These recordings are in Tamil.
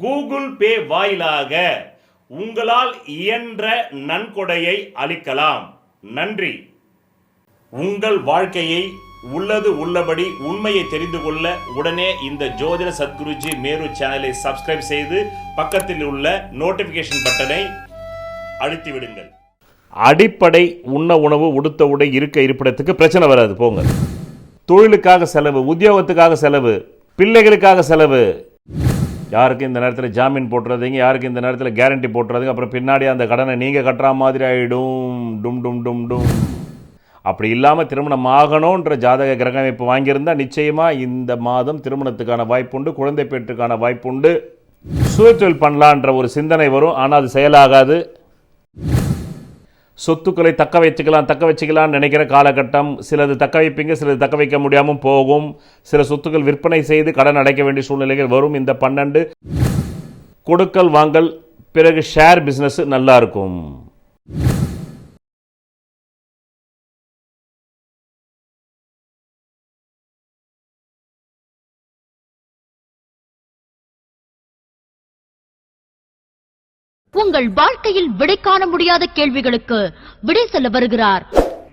கூகுள் பே வாயிலாக உங்களால் இயன்ற நன்கொடையை அளிக்கலாம். நன்றி. உங்கள் வாழ்க்கையை உள்ளது உள்ளபடி உண்மையை தெரிந்து கொள்ள உடனே இந்த ஜோதிட சத்குருஜி மேரு சேனலை சப்ஸ்கிரைப் செய்து பக்கத்தில் உள்ள நோட்டிபிகேஷன் பட்டனை அழுத்தி விடுங்கள் அடிப்படை உண்ண உணவு உடுத்த உடை இருக்க இருப்பிடத்துக்கு பிரச்சனை வராது. போங்க. தொழிலுக்காக செலவு உத்தியோகத்துக்காக செலவு பிள்ளைகளுக்காக செலவு யாருக்கும் இந்த நேரத்தில் ஜாமீன் போட்டுறதுங்க யாருக்கு இந்த நேரத்தில் கேரண்டி போட்டுறதுங்க அப்புறம் பின்னாடி அந்த கடனை நீங்கள் கட்டுற மாதிரி ஆகிடும் டும் டும் டும் டும். அப்படி இல்லாமல் திருமணம் ஆகணுன்ற ஜாதக கிரக அமைப்பு வாங்கியிருந்தால் நிச்சயமாக இந்த மாதம் திருமணத்துக்கான வாய்ப்புண்டு குழந்தை பேற்றுக்கான வாய்ப்புண்டு. சுயத்தொழில் பண்ணலான்ற ஒரு சிந்தனை வரும் ஆனால் அது செயலாகாது. சொத்துக்களை தக்க வச்சுக்கலாம் தக்க வச்சுக்கலாம்னு நினைக்கிற காலகட்டம் சிலது தக்க வைப்பீங்க சிலது தக்க வைக்க முடியாமல் போகும். சில சொத்துக்கள் விற்பனை செய்து கடன் அடைக்க வேண்டிய சூழ்நிலைகள் வரும். இந்த பன்னெண்டு கொடுக்கல் வாங்கல் பிறகு ஷேர் பிஸ்னஸ் நல்லா உங்கள் வாழ்க்கையில் விடை காண முடியாத கேள்விகளுக்கு விடை சொல்ல வருகிறார்.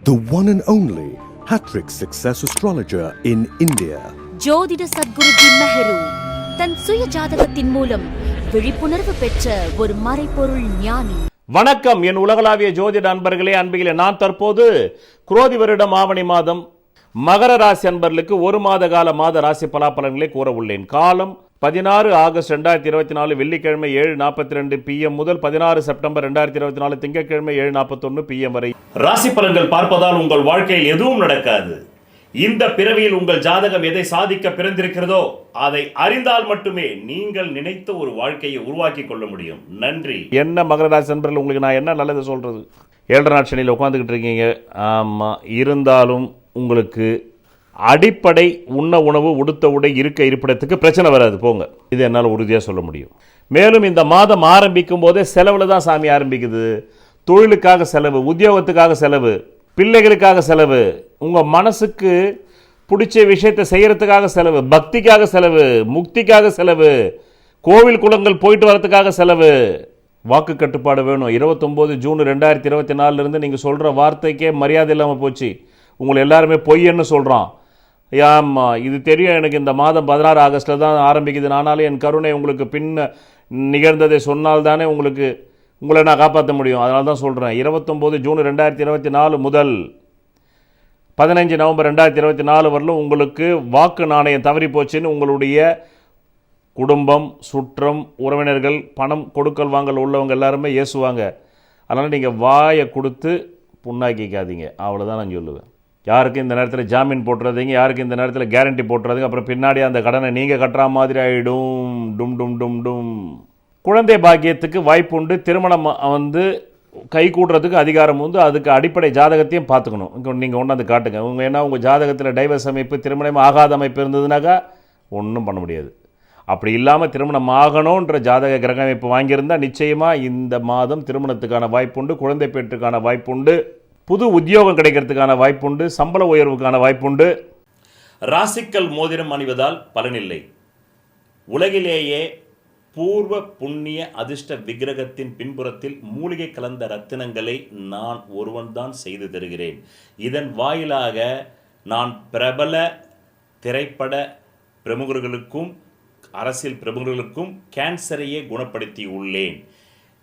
The one and only Hattrick Success Astrologer in India. ஜோதிட சத்குருஜி மெஹரு தன் சுய ஜாதகத்தின் மூலம் விழிப்புணர்வு பெற்ற ஒரு மறைபொருள் ஞானி. வணக்கம். என் உலகளாவிய ஜோதிட அன்பர்களே அன்பிகளே நான் தற்போது குரோதி வருடம் ஆவணி மாதம் மகர ராசி அன்பர்களுக்கு ஒரு மாத கால மாத ராசி பலாபலன்களை கூற உள்ளேன். காலம் பதினாறு ஆகஸ்ட் ரெண்டாயிரத்தி இருபத்தி நாலு வெள்ளிக்கிழமை ஏழு நாற்பத்தி ரெண்டு பிஎம் முதல் பதினாறு செப்டம்பர் ரெண்டாயிரத்தி இருபத்தி நாலு திங்கட்கிழமை ஏழு நாற்பத்தொன்று பிஎம் வரை. ராசி பலன்கள் பார்ப்பதால் உங்கள் வாழ்க்கையில் எதுவும் நடக்காது. இந்த பிறவியில் உங்கள் ஜாதகம் எதை சாதிக்க பிறந்திருக்கிறதோ அதை அறிந்தால் மட்டுமே நீங்கள் நினைத்த ஒரு வாழ்க்கையை உருவாக்கி கொள்ள முடியும். நன்றி. என்ன மகர ராசி நண்பர்கள் உங்களுக்கு நான் என்ன நல்லது சொல்றது? ஏழரை நாள் சனியில் உட்காந்துக்கிட்டு இருக்கீங்க. ஆமாம் இருந்தாலும் உங்களுக்கு அடிப்படை உண்ண உணவு உடுத்த உடை இருக்க இருப்பிடத்துக்கு பிரச்சனை வராது. போங்க. இது என்னால் உறுதியாக சொல்ல முடியும். மேலும் இந்த மாதம் ஆரம்பிக்கும் போதே செலவில் தான் சாமி ஆரம்பிக்குது. தொழிலுக்காக செலவு உத்தியோகத்துக்காக செலவு பிள்ளைகளுக்காக செலவு உங்கள் மனசுக்கு பிடிச்ச விஷயத்தை செய்கிறதுக்காக செலவு பக்திக்காக செலவு முக்திக்காக செலவு கோவில் குளங்கள் போயிட்டு வரத்துக்காக செலவு வாக்கு கட்டுப்பாடு வேணும். இருபத்தொம்போது ஜூன் ரெண்டாயிரத்தி இருபத்தி நாலுலேருந்து நீங்கள் சொல்கிற வார்த்தைக்கே மரியாதை இல்லாமல் போச்சு. உங்களை எல்லாருமே பொய்யன்னு சொல்கிறான் ஆமாம் இது தெரியும் எனக்கு இந்த மாதம் பதினாறு ஆகஸ்ட்டில் தான் ஆரம்பிக்குது ஆனாலும் என் கருணை உங்களுக்கு பின்ன நிகழ்ந்ததை சொன்னால் தானே உங்களுக்கு உங்களை நான் காப்பாற்ற முடியும். அதனால தான் சொல்கிறேன் இருபத்தொம்போது ஜூன் ரெண்டாயிரத்தி இருபத்தி நாலு முதல் பதினஞ்சு நவம்பர் ரெண்டாயிரத்தி இருபத்தி நாலு வரலும் உங்களுக்கு வாக்கு நாணயம் தவறி போச்சுன்னு உங்களுடைய குடும்பம் சுற்றம் உறவினர்கள் பணம் கொடுக்கல் வாங்கல் உள்ளவங்க எல்லாருமே ஏசுவாங்க. அதனால் நீங்கள் வாயை கொடுத்து புண்ணாக்கிக்காதீங்க. அவ்வளோதான் நான் சொல்லுவேன். யாருக்கும் இந்த நேரத்தில் ஜாமீன் போட்டுறதுங்க யாருக்கு இந்த நேரத்தில் கேரண்டி போட்டுறதுங்க அப்புறம் பின்னாடி அந்த கடனை நீங்கள் கட்டுற மாதிரி ஆகிடும் டும் டும் டும் டும். குழந்தை பாக்கியத்துக்கு வாய்ப்புண்டு திருமணம் வந்து கை கூடுறதுக்கு அதிகாரம் வந்து அதுக்கு அடிப்படை ஜாதகத்தையும் பார்த்துக்கணும். இங்கே நீங்கள் ஒன்றாந்து காட்டுங்க. உங்கள் ஏன்னா உங்கள் ஜாதகத்தில் டைவர்ஸ் அமைப்பு திருமணம் ஆகாத அமைப்பு இருந்ததுனாக்கா ஒன்றும் பண்ண முடியாது. அப்படி இல்லாமல் திருமணம் ஆகணுன்ற ஜாதக கிரக அமைப்பு வாங்கியிருந்தால் நிச்சயமாக இந்த மாதம் திருமணத்துக்கான வாய்ப்புண்டு குழந்தை பெற்றுக்கான வாய்ப்புண்டு புது உத்தியோகம் கிடைக்கிறதுக்கான வாய்ப்புண்டு சம்பள உயர்வுக்கான வாய்ப்புண்டு. ராசிக்கல் மோதிரம் அணிவதால் பலனில்லை. உலகிலேயே பூர்வ புண்ணிய அதிர்ஷ்ட விக்கிரகத்தின் பின்புறத்தில் மூலிகை கலந்த ரத்தினங்களை நான் ஒருவன்தான் செய்து தருகிறேன். இதன் வாயிலாக நான் பிரபல திரைப்பட பிரமுகர்களுக்கும் அரசியல் பிரமுகர்களுக்கும் கேன்சரையே குணப்படுத்தி உள்ளேன்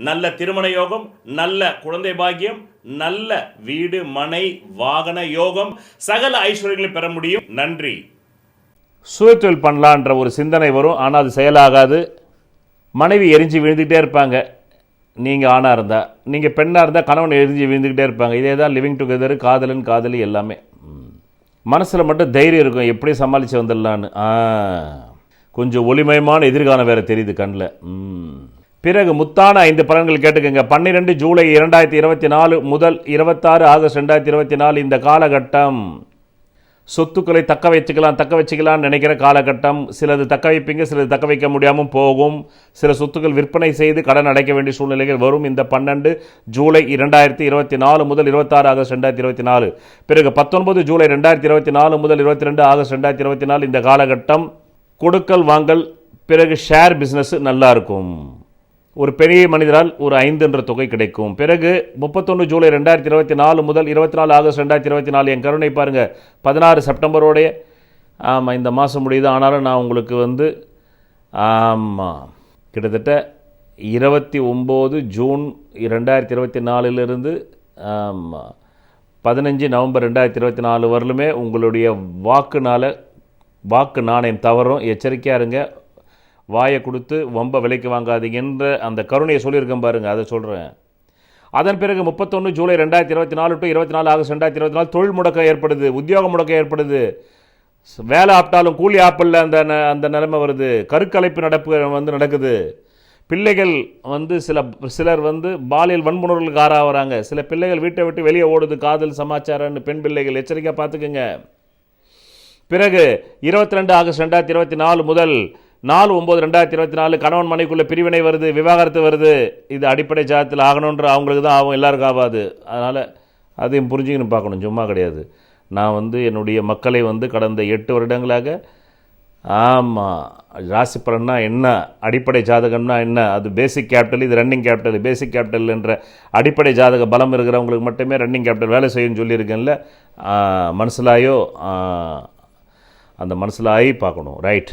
நல்ல திருமண யோகம் நல்ல குழந்தை பாக்கியம் நல்ல வீடு மனை வாகன யோகம். சகல ஐஸ்வர்யங்களை பெற முடியும். நன்றி. சுயத்தொழில் பண்ணலான்ற ஒரு சிந்தனை வரும். ஆனால் அது செயலாகாது. மனைவி எரிஞ்சு விழுந்துக்கிட்டே இருப்பாங்க. நீங்கள் ஆணாக இருந்தால் நீங்கள் பெண்ணாக இருந்தால் கணவன் எரிஞ்சு விழுந்துக்கிட்டே இருப்பாங்க. இதே தான் லிவிங் டுகெதர் காதலன் காதலி எல்லாமே. மனசில் மட்டும் தைரியம் இருக்கும். எப்படி சமாளித்து வந்துடலான்னு? ஆ. கொஞ்சம் ஒளிமயமான எதிர்காலம் வேறு தெரியுது கண்ணில். ம். பிறகு முத்தான ஐந்து பலன்கள் கேட்டுக்கோங்க. பன்னிரெண்டு ஜூலை இரண்டாயிரத்தி இருபத்தி நாலு முதல் இருபத்தாறு ஆகஸ்ட் ரெண்டாயிரத்தி இருபத்தி நாலு இந்த காலகட்டம். சொத்துக்களை தக்க வச்சுக்கலாம் தக்க வச்சுக்கலாம்னு நினைக்கிற காலகட்டம். சிலது தக்க வைப்பீங்க சிலது தக்க வைக்க முடியாமல் போகும். சில சொத்துக்கள் விற்பனை செய்து கடன் அடைக்க வேண்டிய சூழ்நிலைகள் வரும். இந்த பன்னெண்டு ஜூலை இரண்டாயிரத்தி இருபத்தி நாலு முதல் இருபத்தாறு ஆகஸ்ட் ரெண்டாயிரத்தி இருபத்தி நாலு. பிறகு பத்தொன்பது ஜூலை ரெண்டாயிரத்தி இருபத்தி நாலு முதல் இருபத்தி ரெண்டு ஆகஸ்ட் ரெண்டாயிரத்தி இருபத்தி நாலு இந்த காலகட்டம். கொடுக்கல் வாங்கல் பிறகு ஷேர் பிஸ்னஸ் நல்லா இருக்கும். ஒரு பெரிய மனிதரால் ஒரு ஐந்து என்ற தொகை கிடைக்கும். பிறகு முப்பத்தொன்று ஜூலை ரெண்டாயிரத்தி இருபத்தி நாலு முதல் இருபத்தி நாலு ஆகஸ்ட் ரெண்டாயிரத்தி இருபத்தி நாலு என் கருணை பாருங்கள் பதினாறு செப்டம்பரோடைய ஆமாம் இந்த மாதம் முடியுது. ஆனாலும் நான் உங்களுக்கு வந்து ஆமாம் கிட்டத்தட்ட இருபத்தி ஒம்பது ஜூன் ரெண்டாயிரத்தி இருபத்தி நாலுலேருந்து ஆமாம் பதினஞ்சு நவம்பர் ரெண்டாயிரத்தி இருபத்தி நாலு வரலுமே உங்களுடைய வாக்குனால வாக்கு நாணயம் தவறும். எச்சரிக்கையாக இருங்க. வாயை கொடுத்து வம்ப விலைக்கு வாங்காதீங்கன்ற அந்த கருணையை சொல்லியிருக்கேன் பாருங்கள் அதை சொல்கிறேன் அதன் பிறகு முப்பத்தொன்று ஜூலை ரெண்டாயிரத்தி இருபத்தி நாலு டு இருபத்தி நாலு ஆகஸ்ட் ரெண்டாயிரத்தி இருபத்தி நாலு தொழில் முடக்கம் ஏற்படுது உத்தியோக முடக்கம் ஏற்படுது. வேலை ஆப்பிட்டாலும் கூலி ஆப்பிளில் அந்த ந- அந்த நிலைமை வருது. கருக்கலைப்பு நடப்பு வந்து நடக்குது. பிள்ளைகள் வந்து சில சிலர் வந்து பாலியல் வன்புணர்வுகளுக்கு ஆறாகிறாங்க சில பிள்ளைகள் வீட்டை விட்டு வெளியே ஓடுது காதல் சமாச்சாரம்னு பெண் பிள்ளைகள் எச்சரிக்கையாக பார்த்துக்குங்க. பிறகு இருபத்தி ரெண்டு ஆகஸ்ட் ரெண்டாயிரத்தி இருபத்தி நாலு முதல் நாலு ஒம்பது ரெண்டாயிரத்தி இருபத்தி நாலு கணவன் மனைக்குள்ளே பிரிவினை வருது விவாகரத்து வருது. இது அடிப்படை ஜாதத்தில் ஆகணுன்ற அவங்களுக்கு தான் ஆகும் எல்லாருக்கும் ஆகாது. அதனால் அதையும் புரிஞ்சுக்கணும் பார்க்கணும் சும்மா கிடையாது. நான் வந்து என்னுடைய மக்களை வந்து கடந்த எட்டு வருடங்களாக ஆமாம் ராசி பலன்னா என்ன அடிப்படை ஜாதகம்னா என்ன அது பேசிக் கேபிட்டல் இது ரன்னிங் கேபிட்டல் பேசிக் கேபிட்டல் என்ற அடிப்படை ஜாதக பலம் இருக்கிறவங்களுக்கு மட்டுமே ரன்னிங் கேபிட்டல் வேலை செய்யும்னு சொல்லியிருக்கேன்ல மனசிலாயோ அந்த அந்த மனசிலாயி பார்க்கணும் ரைட்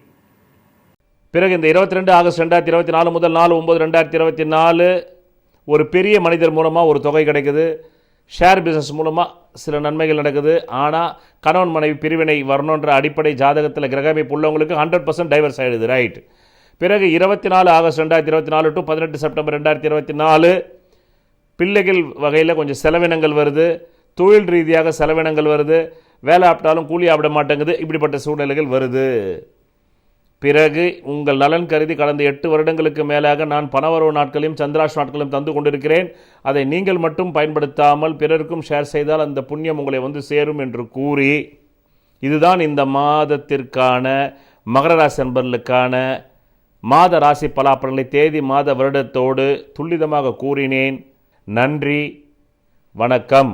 பிறகு இந்த இருபத்தி ரெண்டு ஆகஸ்ட் ரெண்டாயிரத்தி இருபத்தி நாலு முதல் நாலு ஒம்பது ரெண்டாயிரத்தி இருபத்தி நாலு ஒரு பெரிய மனிதர் மூலமாக ஒரு தொகை கிடைக்குது. ஷேர் பிஸ்னஸ் மூலமாக சில நன்மைகள் நடக்குது. ஆனால் கணவன் மனைவி பிரிவினை வரணுன்ற அடிப்படை ஜாதகத்தில் கிரகமைப்பு உள்ளவங்களுக்கு ஹண்ட்ரட் பர்சன்ட் டைவர்ஸ் ஆகிடுது ரைட் பிறகு இருபத்தி நாலு ஆகஸ்ட் ரெண்டாயிரத்தி இருபத்தி நாலு டு பதினெட்டு செப்டம்பர் ரெண்டாயிரத்தி இருபத்தி நாலு பிள்ளைகள் வகையில் கொஞ்சம் செலவினங்கள் வருது. தொழில் ரீதியாக செலவினங்கள் வருது. வேலை ஆப்பிட்டாலும் கூலி ஆப்பிட மாட்டேங்குது. இப்படிப்பட்ட சூழ்நிலைகள் வருது. பிறகு உங்கள் நலன் கருதி கடந்த எட்டு வருடங்களுக்கு மேலாக நான் பணவரவு நாட்களையும் சந்திராஷ் நாட்களையும் தந்து கொண்டிருக்கிறேன். அதை நீங்கள் மட்டும் பயன்படுத்தாமல் பிறருக்கும் ஷேர் செய்தால் அந்த புண்ணியம் உங்களை வந்து சேரும் என்று கூறி இதுதான் இந்த மாதத்திற்கான மகர ராசி நண்பர்களுக்கான மாத ராசி பலாப்பலன்களை தேதி மாத வருடத்தோடு துல்லிதமாக கூறினேன். நன்றி வணக்கம்.